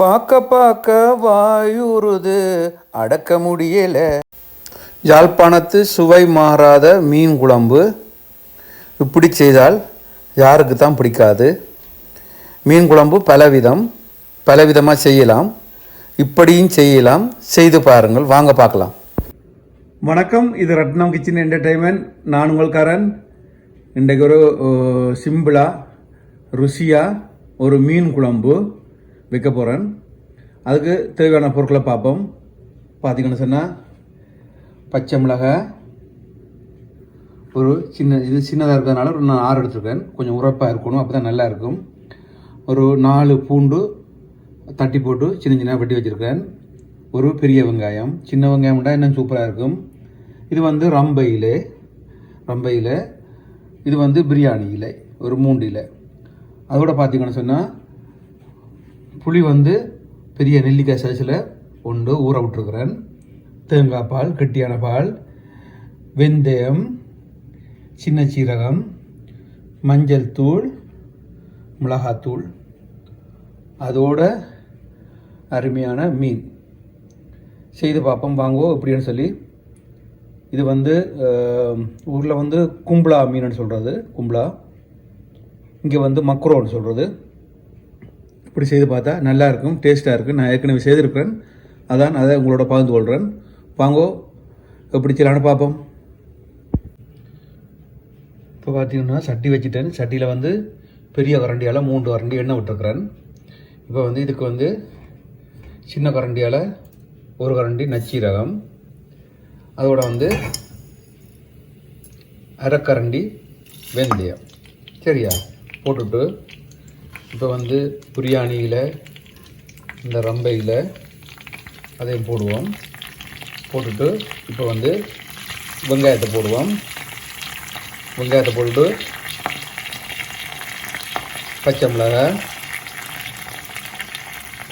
பார்க்க பார்க்க வாயுறுது. அடக்க முடியல. யாழ்ப்பாணத்து சுவை மாறாத மீன் குழம்பு. இப்படி செய்தால் யாருக்கு தான் பிடிக்காது. மீன் குழம்பு பலவிதம். பலவிதமாக செய்யலாம். இப்படியும் செய்யலாம். செய்து பாருங்கள். வாங்க பார்க்கலாம். வணக்கம். இது ரத்னம் கிச்சன் என்டர்டைன்மெண்ட் நான் உங்கள்காரன் இன்றைக்கு ஒரு சிம்பிளாக ருசியாக ஒரு மீன் குழம்பு. வைக்க போகிறேன் அதுக்கு தேவையான பொருட்களை பார்ப்போம். பார்த்தீங்கன்னு சொன்னால் பச்சை மிளகாய் ஒரு சின்ன இது சின்னதாக இருக்கிறதுனால ஒரு நான் ஆறு எடுத்துருக்கேன். கொஞ்சம் உரப்பாக இருக்கணும் அப்போ தான் நல்லா இருக்கும். ஒரு நாலு பூண்டு தட்டி போட்டு சின்ன சின்ன வெட்டி வச்சுருக்கேன். ஒரு பெரிய வெங்காயம். சின்ன வெங்காயம்டா இன்னும் சூப்பராக இருக்கும். இது வந்து ரம்பை இலை. ரம்பை இலை. இது வந்து பிரியாணி இலை. ஒரு மூண்டு இலை. அதோட பார்த்தீங்கன்னு சொன்னால் புளி வந்து பெரிய நெல்லிக்காய் சைஸில் கொண்டு ஊற விட்டுருக்குறேன். தேங்காய் பால் கெட்டியான பால் வெந்தயம் சின்ன சீரகம் மஞ்சள் தூள் மிளகாத்தூள் அதோட அருமையான மீன். செய்து பார்ப்போம் வாங்குவோம் எப்படின்னு சொல்லி. இது வந்து ஊரில் வந்து கும்பலா மீன் சொல்கிறது கும்பலா. இங்கே வந்து மக்ரோன்னு சொல்கிறது இப்படி செய்து பார்த்தா நல்லாயிருக்கும் டேஸ்ட்டாக இருக்கும். நான் ஏற்கனவே செய்திருக்கிறேன். அதான் அதை உங்களோட பகிர்ந்து கொள்கிறேன் வாங்கோ எப்படி செய்யலான்னு பார்ப்போம். இப்போ பார்த்தீங்கன்னா சட்டி வச்சுட்டேன். சட்டியில் வந்து பெரிய கரண்டியால் மூன்று கரண்டி எண்ணெய் விட்டுருக்குறேன். இப்போ வந்து இதுக்கு வந்து சின்ன கரண்டியால் ஒரு கரண்டி நச்சீரகம். அதோட வந்து அரைக்கரண்டி வெந்தயம். சரியா? போட்டுட்டு இப்போ வந்து பிரியாணியில் இந்த ரம்பையில் அதையும் போடுவோம். போட்டுட்டு இப்போ வந்து வெங்காயத்தை போடுவோம். வெங்காயத்தை போட்டுட்டு பச்சை மிளகாய்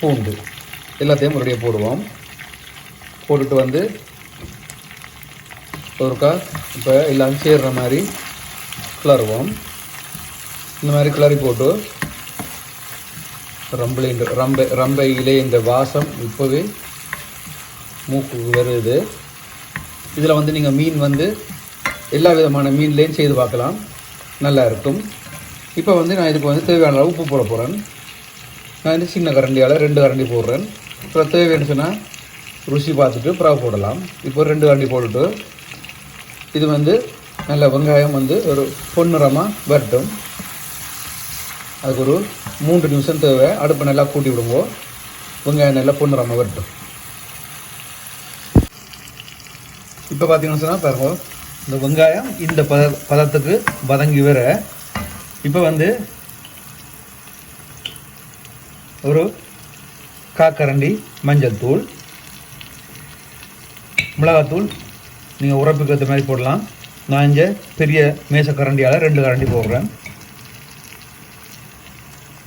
பூண்டு எல்லாத்தையும் மறுபடியும் போடுவோம். போட்டுட்டு வந்து ஒருக்கா இப்போ எல்லாம் சேர்ற மாதிரி கிளறுவோம். இந்த மாதிரி கிளறி போட்டு ரம்பளின் ரம்பை ரம்பையிலே இந்த வாசம் இப்போவே மூக்கு வருது. இதில் வந்து நீங்கள் மீன் வந்து எல்லா விதமான மீன்லேயும் செய்து பார்க்கலாம். நல்லா இருக்கும். இப்போ வந்து நான் இதுக்கு வந்து தேவையான அளவு உப்பு போட போகிறேன் நான் வந்து சின்ன கரண்டியால் ரெண்டு கரண்டி போடுறேன். அப்புறம் தேவைன்னு சொன்னால் ருசி பார்த்துட்டு பிறகு போடலாம். இப்போ ரெண்டு கரண்டி போட்டுட்டு இது வந்து நல்ல வெங்காயம் வந்து ஒரு பொன்னிறமாக வரட்டும். அதுக்கு ஒரு மூன்று நிமிஷம் தேவை. அடுப்பை நல்லா கூட்டி விடுங்கோ. வெங்காயம் நல்லா பொண்ணுறாமல் வரட்டும். இப்போ பார்த்தீங்கன்னு சொன்னால் பாருங்க இந்த வெங்காயம் இந்த பத பதத்துக்கு வதங்கி வர இப்போ வந்து ஒரு காக்கரண்டி மஞ்சள் தூள் மிளகாத்தூள் நீங்கள் உரப்புக்கு ஏற்ற மாதிரி போடலாம். நான் இங்கே பெரிய மேச கரண்டியால் ரெண்டு கரண்டி போடுறேன்.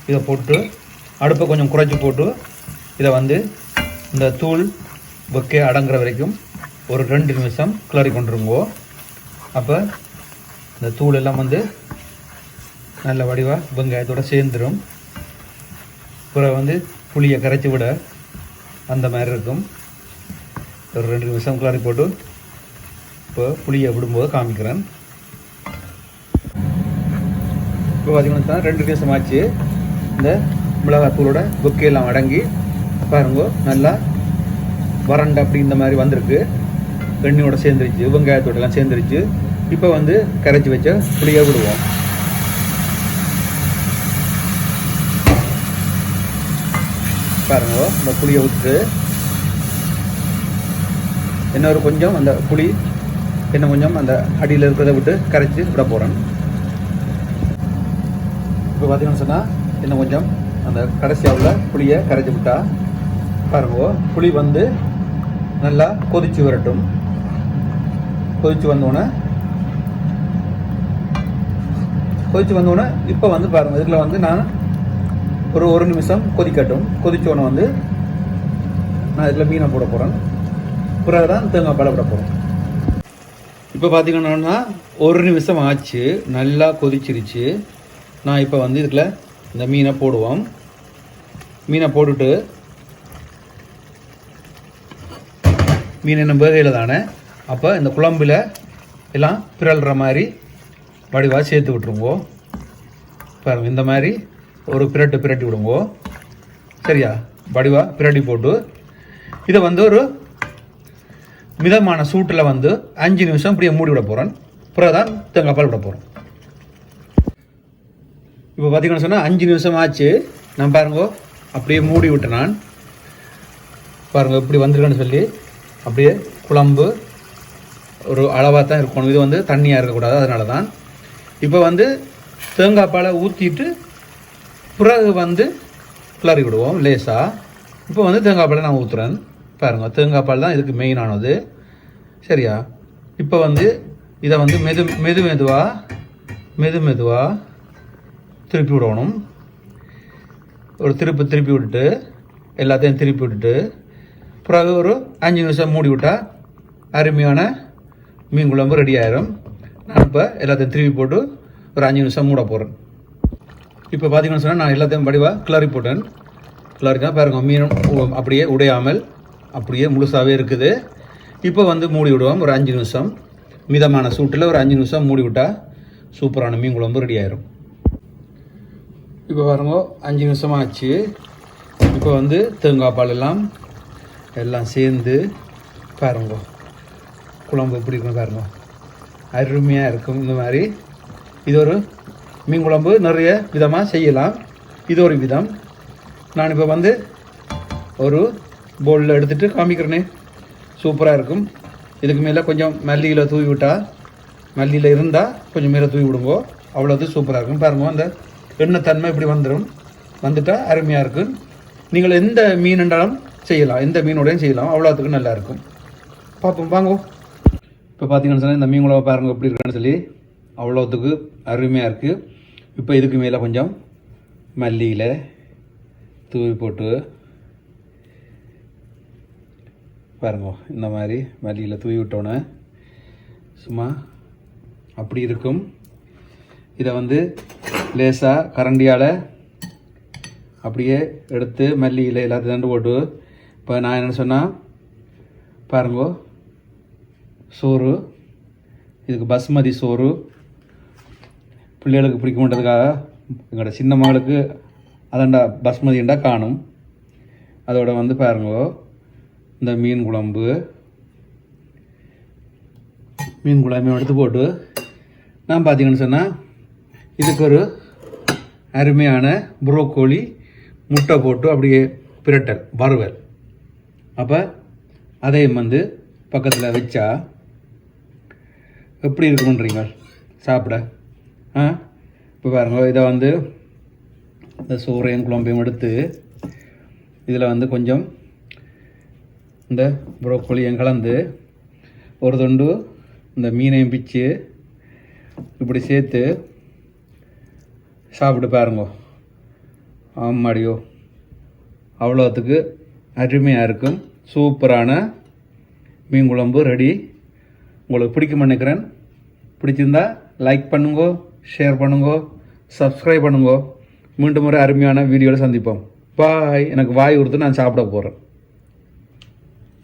இதை போட்டு அடுப்பை கொஞ்சம் குறைச்சி போட்டு இதை வந்து இந்த தூள் பொக்கே அடங்குற வரைக்கும் ஒரு ரெண்டு நிமிஷம் கிளறி கொண்டுருங்கோ. அப்போ இந்த தூள் எல்லாம் வந்து நல்ல வடிவாக வெங்காயத்தோடு சேர்ந்துடும் அப்புறம் வந்து புளியை கரைச்சி விட அந்த மாதிரி இருக்கும். ஒரு ரெண்டு நிமிஷம் கிளறி போட்டு இப்போ புளியை விடும்போது காமிக்கிறேன். இப்போ பார்த்தீங்கன்னா ரெண்டு நிமிஷம் ஆச்சு. இந்த மிளகாத்தூளோட கொக்கையெல்லாம் அடங்கி பாருங்க நல்லா வறண்ட அப்படி இந்த மாதிரி வந்திருக்கு. எண்ணெயோட சேர்ந்துருச்சு வெங்காயத்தோடலாம் சேர்ந்துருச்சு. இப்போ வந்து கரைச்சி வச்ச புளியை விடுவோம். பாருங்க இந்த புளியை விட்டு இன்னொரு கொஞ்சம் அந்த புளி இன்னும் கொஞ்சம் அந்த அடியில் இருக்கிறத விட்டு கரைச்சி விட போகிறேன் இப்போ பார்த்தீங்கன்னு சொன்னால் இன்னும் கொஞ்சம் அந்த கடைசியாக உள்ள புளியை கரைச்சி விட்டா பாருங்க புளி வந்து நல்லா கொதிச்சு வரட்டும். கொதிச்சு வந்தோடனே கொதிச்சு வந்தோடனே இப்போ வந்து பாருங்கள் இதில் வந்து நான் ஒரு ஒரு நிமிஷம் கொதிக்கட்டும். கொதிச்சோடனே வந்து நான் இதில் மீனை போட போகிறேன் பிறகு தான் தேங்காய் பாலை விட போகிறோம் இப்போ பார்த்தீங்கன்னா ஒரு நிமிஷம் ஆச்சு. நல்லா கொதிச்சிருச்சு. நான் இப்போ வந்து இதுக்குள்ள இந்த மீனை போடுவோம். மீனை போட்டுட்டு மீன் என்ன வேகையில் தானே அப்போ இந்த குழம்பில் எல்லாம் பிறல்ற மாதிரி வடிவாக சேர்த்து விட்டுருங்கோ. பாருங்க இந்த மாதிரி ஒரு பிரட்டு பிரட்டி விடுங்கோ. சரியா? வடிவாக பிரட்டி போட்டு இதை வந்து ஒரு மிதமான சூட்டில் வந்து அஞ்சு நிமிஷம் இப்படியே மூடி விட போகிறேன் பிறகு தான் தேங்காய் பால் விட போகிறோம் இப்போ பார்த்தீங்கன்னு சொன்னால் அஞ்சு நிமிஷம் ஆச்சு நான் பாருங்க அப்படியே மூடி விட்டேன் நான். பாருங்க இப்படி வந்திருக்கேன்னு சொல்லி அப்படியே குழம்பு ஒரு அளவாக தான் இருக்கணும். இது வந்து தண்ணியாக இருக்கக்கூடாது அதனால தான் இப்போ வந்து தேங்காய் பாலை ஊற்றிட்டு பிறகு வந்து கிளறி விடுவோம் லேசாக இப்போ வந்து தேங்காய் பாலை நான் ஊற்றுறேன் பாருங்க தேங்காய் பால் தான் இதுக்கு மெயினானது சரியா? இப்போ வந்து இதை வந்து மெது மெது மெதுவாக மெது மெதுவாக திருப்பி விடணும். ஒரு திருப்பி திருப்பி விட்டுட்டு எல்லாத்தையும் திருப்பி விட்டுட்டு பிறகு ஒரு அஞ்சு நிமிஷம் மூடி விட்டால் அருமையான மீன் குழம்பு ரெடி ஆயிரும். நான் இப்போ எல்லாத்தையும் திருப்பி போட்டு ஒரு அஞ்சு நிமிஷம் மூட போகிறேன் இப்போ பார்த்தீங்கன்னு சொன்னால் நான் எல்லாத்தையும் வடிவாக கிளறி போட்டேன். கிளறிக்கா பாருங்க மீனும் அப்படியே உடையாமல் அப்படியே முழுசாகவே இருக்குது. இப்போ வந்து மூடி விடுவோம் ஒரு அஞ்சு நிமிஷம். மிதமான சூட்டில் ஒரு அஞ்சு நிமிஷம் மூடி விட்டால் சூப்பரான மீன் குழம்பு ரெடி ஆயிரும். இப்போ பாருங்க அஞ்சு நிமிஷம் ஆச்சு இப்போ வந்து தேங்காய் பால் எல்லாம் எல்லாம் சேர்ந்து பாருங்க. குழம்பு எப்படி இருக்கும் பாருங்க. அருமையாக இருக்கும் இந்த மாதிரி. இது ஒரு மீன் குழம்பு நிறைய விதமாக செய்யலாம். இது ஒரு விதம். நான் இப்போ வந்து ஒரு பவுலில் எடுத்துகிட்டு காமிக்கிறேனே. சூப்பராக இருக்கும். இதுக்கு மேலே கொஞ்சம் மல்லியில் தூவி விட்டால் மல்லியில் இருந்தால் கொஞ்சம் மேலே தூவி விடுங்கோ. அவ்வளோது சூப்பராக இருக்கும். பாருங்க அந்த எண்ணெய் தன்மை இப்படி வந்துடும்? வந்துட்டால் அருமையாக இருக்கும். நீங்கள் எந்த மீன் என்றாலும் செய்யலாம். எந்த மீனோடையும் செய்யலாம். அவ்வளோத்துக்கு நல்லா இருக்கும். பார்ப்போம் வாங்கோ. இப்போ பார்த்தீங்கன்னு சொன்னால் இந்த மீன் குழம்பு பாருங்க எப்படி இருக்குன்னு சொல்லி அவ்வளோத்துக்கு அருமையாக இருக்குது இப்போ இதுக்கு மேலே கொஞ்சம் மல்லியில் தூவி போட்டு பாருங்க இந்த மாதிரி மல்லியில் தூவி விட்டோன்னே சும்மா அப்படி இருக்கும். இதை வந்து லேசாக கரண்டியால் அப்படியே எடுத்து மல்லியில் எல்லாத்தையும் தண்டு போட்டு இப்போ நான் என்ன சொன்னால் பாருங்கோ சோறு இதுக்கு பஸ்மதி சோறு பிள்ளைகளுக்கு பிடிக்க மாட்டதுக்காக எங்களோட சின்ன மகளுக்கு அதாண்டா பஸ்மதிண்டா காணும். அதோட வந்து பாருங்கோ இந்த மீன் குழம்பு மீன் குழம்பு எடுத்து போட்டு நான் பார்த்தீங்கன்னு சொன்னால் இதுக்கு ஒரு அருமையான புரோக்கோலி முட்டை போட்டு அப்படியே பிரட்டல் வறுவல். அப்போ அதையும் வந்து பக்கத்தில் வச்சா எப்படி இருக்குன்றீங்க சாப்பிட. ஆ? இப்போ பாருங்கள் இதை வந்து இந்த சோறையும் குழம்பையும் எடுத்து இதில் வந்து கொஞ்சம் இந்த புரோக்கோலியும் கலந்து ஒரு தொண்டு இந்த மீனையும் பிச்சு இப்படி சேர்த்து சாப்பிட்டு பாருங்கோ. ஆமாடியோ. அவ்வளோத்துக்கு அருமையாக இருக்கும். சூப்பரான மீன் குழம்பு ரெடி. உங்களுக்கு பிடிக்கும் நினைக்கிறேன். பிடிச்சிருந்தா லைக் பண்ணுங்க ஷேர் பண்ணுங்க சப்ஸ்கிரைப் பண்ணுங்கோ. மீண்டும் ஒரு அருமையான வீடியோவில் சந்திப்போம். பாய் எனக்கு வாய் கொடுத்து நான் சாப்பிட போகிறேன்